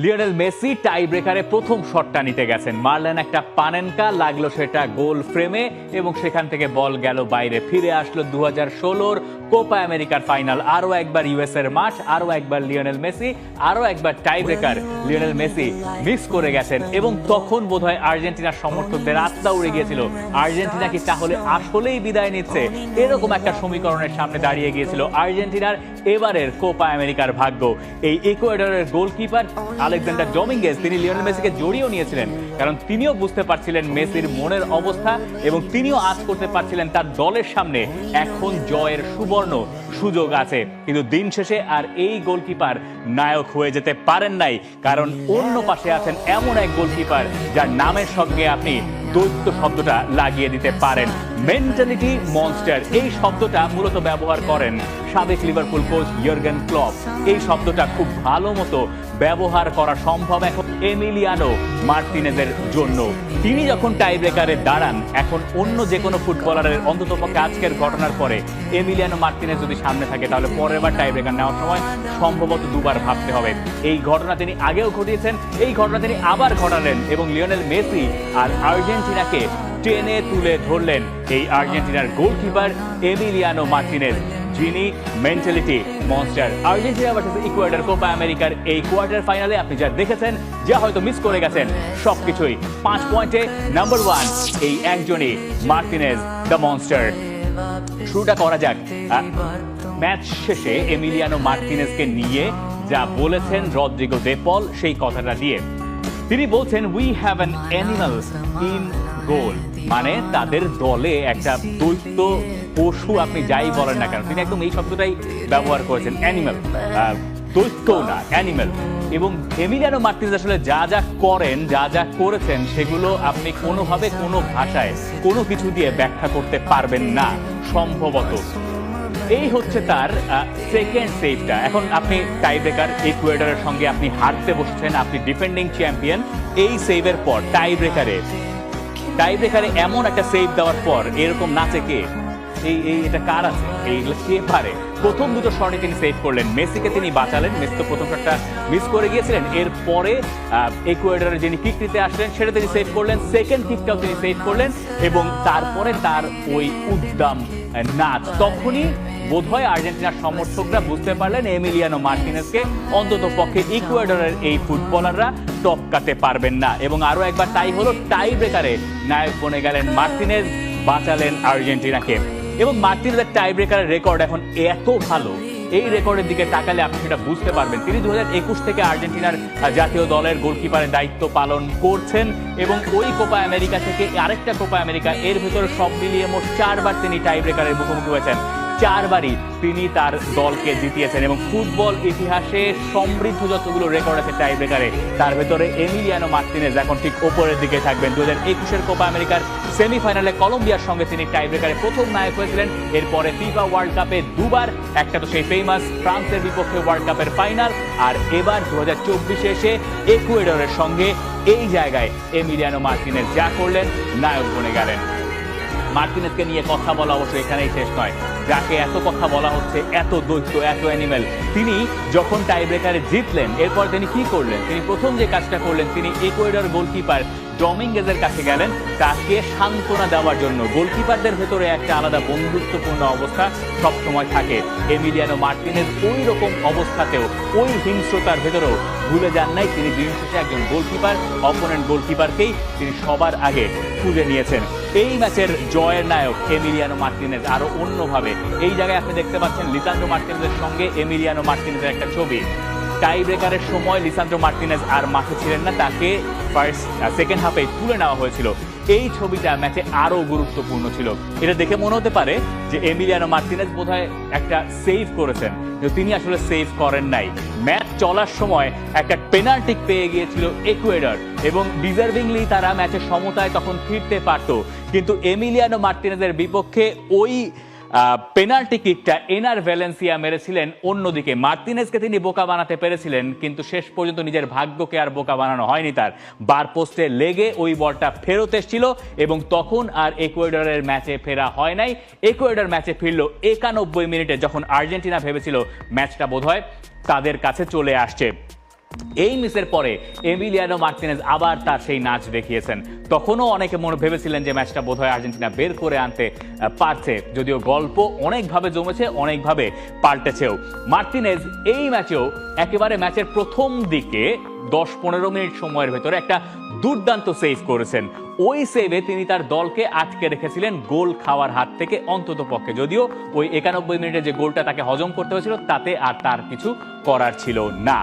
Lionel Messi টাই ব্রেকারে প্রথম শটটা নিতে গেছেন। মারলেন একটা পানেনকা, লাগল সেটা গোল ফ্রেমে এবং সেখান থেকে বল গেল বাইরে। ফিরে আসলো দু হাজার ষোলোর কোপা আমেরিকার ফাইনাল আরও একবার ইউএস এর মাঠ, আরও একবার লিওনেল মেসি, আরও একবার tie breaker Lionel Messi miss করে গেছেন এবং তখন বোধহয় আর্জেন্টিনার সমর্থকদের আত্মা উড়ে গিয়েছিল। আর্জেন্টিনা কি তাহলে আসলেই বিদায় নিচ্ছে? এরকম একটা সমীকরণের সামনে দাঁড়িয়ে গিয়েছিল আর্জেন্টিনার এবারের কোপা আমেরিকার ভাগ্য। এই ইকুয়েডরের গোলকিপার আলেকজান্ডার ডোমিঙ্গেজ তিনি লিওনেল মেসিকে জড়িয়েও নিয়েছিলেন, কারণ তিনিও বুঝতে পারছিলেন মেসির মনের অবস্থা এবং তিনিও আজ করতে পারছিলেন তার দলের সামনে। এখন জয়ের সুবর্ণ সুযোগ আছে, কিন্তু দিন শেষে আর এই গোলকিপার নায়ক হয়ে যেতে পারেন নাই, কারণ অন্য পাশে আছেন এমন এক গোলকিপার যার নামের সঙ্গে আপনি দৈত্য শব্দটা লাগিয়ে দিতে পারেন। মেন্টালিটি মনস্টার এই শব্দটা মূলত ব্যবহার করেন সাবেক লিভারপুল কোচ ইয়র্গেন ক্লপ এই শব্দটা খুব ভালো মতো ব্যবহার করা সম্ভব এখন এমিলিয়ানো মার্টিনেজের জন্য। তিনি যখন টাই ব্রেকারে দাঁড়ান, এখন অন্য যে কোনো ফুটবলারের অন্ততপক্ষে আজকের ঘটনার পরে এমিলিয়ানো মার্টিনেজ যদি সামনে থাকে, তাহলে পরের বার টাই ব্রেকার নেওয়ার সময় সম্ভবত দুবার ভাবতে হবে। এই ঘটনা তিনি আগেও ঘটিয়েছেন, এই ঘটনা তিনি আবার ঘটালেন এবং লিওনেল মেসি আর আর্জেন্টিনাকে টেনে তুলে ধরলেন। এই আর্জেন্টিনার গোলকিপার এমিলিয়ানো মার্টিনেজ। যিনি mentality monster Argentina versus Ecuador Copa আমেরিকার এই কোয়ার্টার ফাইনালে আপনি যা দেখেছেন, যা হয়তো মিস করে গেছেন, সবকিছুই। পাঁচ পয়েন্টে নাম্বার ওয়ান এই একজনই মার্টিনেজ দ্য মনস্টার শুরুটা করা যাক। ম্যাচ শেষে এমিলিয়ানো মার্টিনেজকে নিয়ে যা বলেছেন রদ্রিগো দেপল সেই কথাটা দিয়ে। তিনি বলছেন we have an animal in goal মানে তাদের দলে একটা দৈত্য পশু আপনি যাই বলেন না কেন, তিনি একদম এই শব্দটাই ব্যবহার করেছেন অ্যানিমাল দৈত্য না অ্যানিমাল এবং এমিলিয়ানো মার্টিনেজ আসলে যা যা করেন, যা যা করেছেন, সেগুলো আপনি কোনোভাবে কোনো ভাষায় কোনো কিছু দিয়ে ব্যাখ্যা করতে পারবেন না, সম্ভবত। এই হচ্ছে তার সেকেন্ড সেভটা এখন আপনি টাই ব্রেকার ইকুয়েডরের সঙ্গে আপনি হারতে বসেছেন, আপনি ডিফেন্ডিং চ্যাম্পিয়ন এই সেভের পর টাই ব্রেকারে টাই ব্রেকারে এমন একটা সেভ দেওয়ার পর, এরকম নাচে কে? এই এই, এটা কার আছে? এইগুলো কে পারে? প্রথম দুটো শটে তিনি সেভ করলেন। মেসিকে তিনি বাঁচালেন। মেসি তো প্রথম শটটা মিস করে গিয়েছিলেন। এরপরে ইকুয়েডরের যিনি কিক নিতে আসলেন, সেটা তিনি সেভ করলেন। সেকেন্ড কিকটাও তিনি সেভ করলেন এবং তারপরে তার ওই উদ্দাম নাচ। তখনই বোধহয় আর্জেন্টিনার সমর্থকরা বুঝতে পারলেন এমিলিয়ানো মার্টিনেসকে অন্তত পক্ষে ইকুয়েডরের এই ফুটবলাররা টপকাতে পারবেন না। এবং আরও একবার তাই হলো টাই ব্রেকারে নায়ক বনে গেলেন মার্টিনেজ বাঁচালেন আর্জেন্টিনাকে। এবং মার্টিনেজের টাই ব্রেকারের রেকর্ড এখন এত ভালো, এই রেকর্ডের দিকে তাকালে আপনি সেটা বুঝতে পারবেন। তিনি দু হাজার একুশ থেকে আর্জেন্টিনার জাতীয় দলের গোলকিপারের দায়িত্ব পালন করছেন এবং ওই কোপা আমেরিকা থেকে আরেকটা কোপা আমেরিকা, এর ভেতরে সব মিলিয়ে মোট চারবার তিনি টাই ব্রেকারের মুখোমুখি হয়েছেন। চারবারই তিনি তার দলকে জিতিয়েছেন এবং ফুটবল ইতিহাসে সমৃদ্ধ যতগুলো রেকর্ড আছে টাই ব্রেকারে তার ভেতরে এমিলিয়ানো মার্টিনেজ এখন ঠিক ওপরের দিকে থাকবেন। দু হাজার একুশের কোপা আমেরিকার সেমিফাইনালে কলম্বিয়ার সঙ্গে তিনি টাই ব্রেকারে প্রথম নায়ক হয়েছিলেন। এরপরে ফিফা ওয়ার্ল্ড কাপে দুবার, একটা তো সেই ফেমাস ফ্রান্সের বিপক্ষে ওয়ার্ল্ড কাপের ফাইনাল আর এবার দু হাজার চব্বিশে এসে একুয়েডরের সঙ্গে এই জায়গায় এমিলিয়ানো মার্টিনেজ যা করলেন, নায়ক বনে গেলেন। মার্টিনেজকে নিয়ে কথা বলা অবশ্য এখানেই শেষ নয়। যাকে এত কথা বলা হচ্ছে, এত দৈত্য, এত অ্যানিমেল তিনি যখন টাই ব্রেকারে জিতলেন, এরপর তিনি কি করলেন? তিনি প্রথম যে কাজটা করলেন, তিনি ইকুয়েডর গোলকিপার ডমিঙ্গেজের কাছে গেলেন তাকে সান্ত্বনা দেওয়ার জন্য। গোলকিপারদের ভেতরে একটা আলাদা বন্ধুত্বপূর্ণ অবস্থা সবসময় থাকে। এমিলিয়ানো মার্টিনের ওই রকম অবস্থাতেও, ওই হিংস্রতার ভেতরেও ভুলে যান নাই তিনি দিন শেষে একজন গোলকিপার, অপোনেন্ট গোলকিপারকেই তিনি সবার আগে খুঁজে নিয়েছেন। এই ম্যাচের জয়ের নায়ক এমিলিয়ানো মার্টিনেজ আরও অন্যভাবে। এই জায়গায় আপনি দেখতে পাচ্ছেন লিসান্ড্রো মার্টিনেজের সঙ্গে এমিলিয়ানো মার্টিনেজের একটা ছবি। টাই ব্রেকারের সময় লিসান্ড্রো মার্টিনেজ আর মাঠে ছিলেন না, তাকে ফার্স্ট সেকেন্ড হাফে তুলে নেওয়া হয়েছিল। এই ছবিটা ম্যাচে আরও গুরুত্বপূর্ণ ছিল। এটা দেখে মনে হতে পারে যে এমিলিয়ানো মার্টিনেজ বোধহয় একটা সেভ করেছেন, কিন্তু তিনি আসলে সেভ করেন নাই। ম্যাচ চলার সময় একটা পেনাল্টি পেয়ে গিয়েছিল একুয়েডর এবং ডিজার্ভিংলি তারা ম্যাচের সমতায় তখন ফিরতে পারত। কিন্তু এমিলিয়ানো মার্টিনেজের বিপক্ষে ওই পেনাল্টি কিকটা এনার ভ্যালেন্সিয়া মেরেছিলেন, অন্যদিকে মার্টিনেজকে তিনি বোকা বানাতে পেরেছিলেন, কিন্তু শেষ পর্যন্ত নিজের ভাগ্যকে আর বোকা বানানো হয়নি তার। বার পোস্টে লেগে ওই বলটা ফেরত এসেছিল এবং তখন আর একুয়েডরের ম্যাচে ফেরা হয় নাই। একুয়েডর ম্যাচে ফিরল একানব্বই মিনিটে, যখন আর্জেন্টিনা ভেবেছিল ম্যাচটা বোধহয় তাদের কাছে চলে আসছে। এই মিসের পরে এমিলিয়ানো মার্টিনেজ আবার তার সেই নাচ দেখিয়েছেন। তখনও অনেকে মনে ভেবেছিলেন যে ম্যাচটা বোধহয় আর্জেন্টিনা বের করে আনতে পারছে। যদিও গল্প অনেকভাবে জমেছে, অনেকভাবে পাল্টেছেও। মার্টিনেজ এই ম্যাচেও একেবারে ম্যাচের প্রথম দিকে দশ পনেরো মিনিট সময়ের ভেতরে একটা দুর্দান্ত সেভ করেছেন। ওই সেভে তিনি তার দলকে আটকে রেখেছিলেন গোল খাওয়ার হাত থেকে অন্তত পক্ষে। যদিও ওই একানব্বই মিনিটে যে গোলটা তাকে হজম করতে হয়েছিল, তাতে আর তার কিছু করার ছিল না।